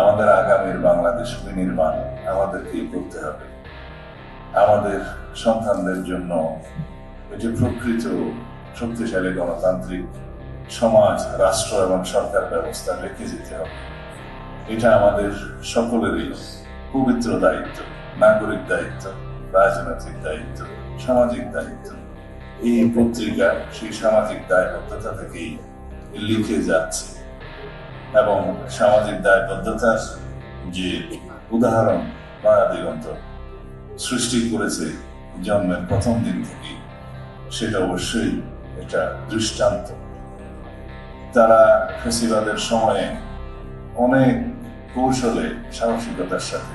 আমাদের আগামীর বাংলাদেশ বিনির্মাণ আমাদেরকেই করতে হবে। আমাদের সন্তানদের জন্য এটি প্রকৃত শক্তিশালী গণতান্ত্রিক সমাজ, রাষ্ট্র এবং সরকার ব্যবস্থা রেখে যেতে হবে। এটা আমাদের সকলেরই পবিত্র দায়িত্ব, নাগরিক দায়িত্ব, রাজনৈতিক দায়িত্ব, সামাজিক দায়িত্ব। এই পত্রিকা সেই সামাজিক দায়বদ্ধতা থেকেই লিখে যাচ্ছে। এবং সামাজিক দায়বদ্ধতার যে উদাহরণ নয়া দিগন্ত সৃষ্টি করেছে জন্মের প্রথম দিন থেকে সেটা অবশ্যই এটা দৃষ্টান্ত। তারা ফেসিবাদের সময়ে অনেক কৌশলে সাহসিকতার সাথে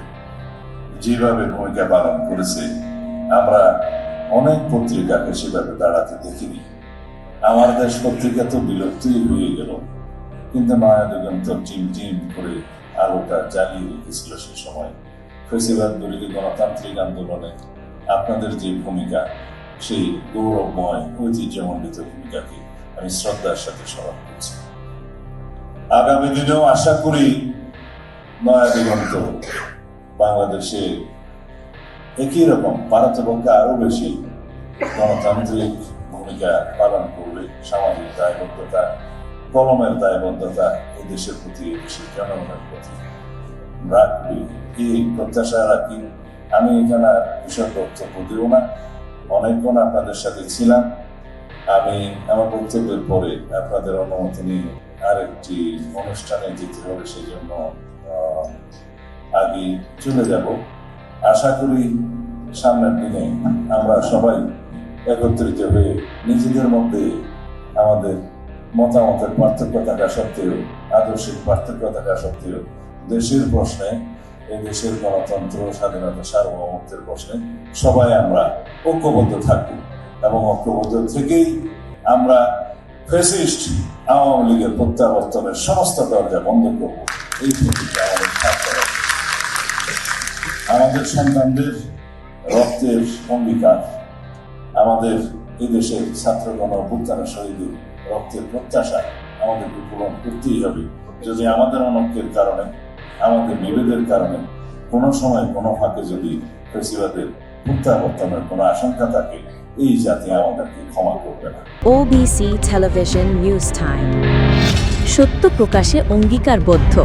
যেভাবে ভূমিকা পালন করেছে, আমরা অনেক পত্রিকাকে সেভাবে দাঁড়াতে দেখিনি। আমার দেশ পত্রিকা তো বিলুপ্তই হয়ে গেল। কিন্তু নয়া দিগন্ত টিম টিম করে আলোটা জ্বালিয়ে রেখেছিল সে সময়। ফেসিবাদ বিরোধী গণতান্ত্রিক আন্দোলনে আপনাদের যে ভূমিকা, সেই গৌরবময় ঐতিহ্যমণ্ডিত ভূমিকাকে আমি শ্রদ্ধার সাথে স্মরণ করছি। আগামী দিনেও আশা করি নয়া দিগন্ত বাংলাদেশে একই রকম পারতপক্ষে আরও বেশি গণতান্ত্রিক ভূমিকা পালন করবে সামাজিক দায়বদ্ধতা কলমের দায়বদ্ধতা এই দেশের প্রতি এই দেশের জনগণের প্রতি রাখবে এই প্রত্যাশা রাখি আমি এখানে বিশদ বক্তব্য দেব না অনেকক্ষণ আপনাদের সাথে ছিলাম আমি আমার বক্তব্যের পরে আপনাদের অনুমতি নিয়ে আরেকটি অনুষ্ঠানে যেতে হবে সেই জন্য আগে চলে যাব আশা করি সামনের দিনে আমরা সবাই একত্রিত হয়ে নিজেদের মধ্যে আমাদের মতামতের পার্থক্য থাকা সত্ত্বেও আদর্শিক পার্থক্য থাকা সত্ত্বেও, দেশের প্রশ্নে দেশের গণতন্ত্র, স্বাধীনতা, সার্বভৌমত্বের প্রশ্নে সবাই আমরা ঐক্যবদ্ধ থাকব এবং ঐক্যবদ্ধ থেকেই আমরা ফেসিস্ট আওয়ামী লীগের প্রত্যাবর্তনের সমস্ত দরজা বন্ধ করব। এই প্রতিজ্ঞা আমাদের আমাদের সন্তানদের রক্তের অঙ্গীকার, আমাদের এই দেশের ছাত্রগণ অভ্যুত্থানের শহীদের রক্তের প্রত্যাশা আমাদেরকে পূরণ করতেই হবে। যদি আমাদের অনৈক্যের কারণে, আমাদের বিভেদের কারণে কোনো সময় কোনো ফাঁকে যদি ফেসিবাদের প্রত্যাবর্তনের কোনো আশঙ্কা থাকে, এই জাতি আমাদেরকে ক্ষমা করবে না। ওবিসি টেলিভিশন নিউজ টাইম সত্য প্রকাশে অঙ্গীকারবদ্ধ।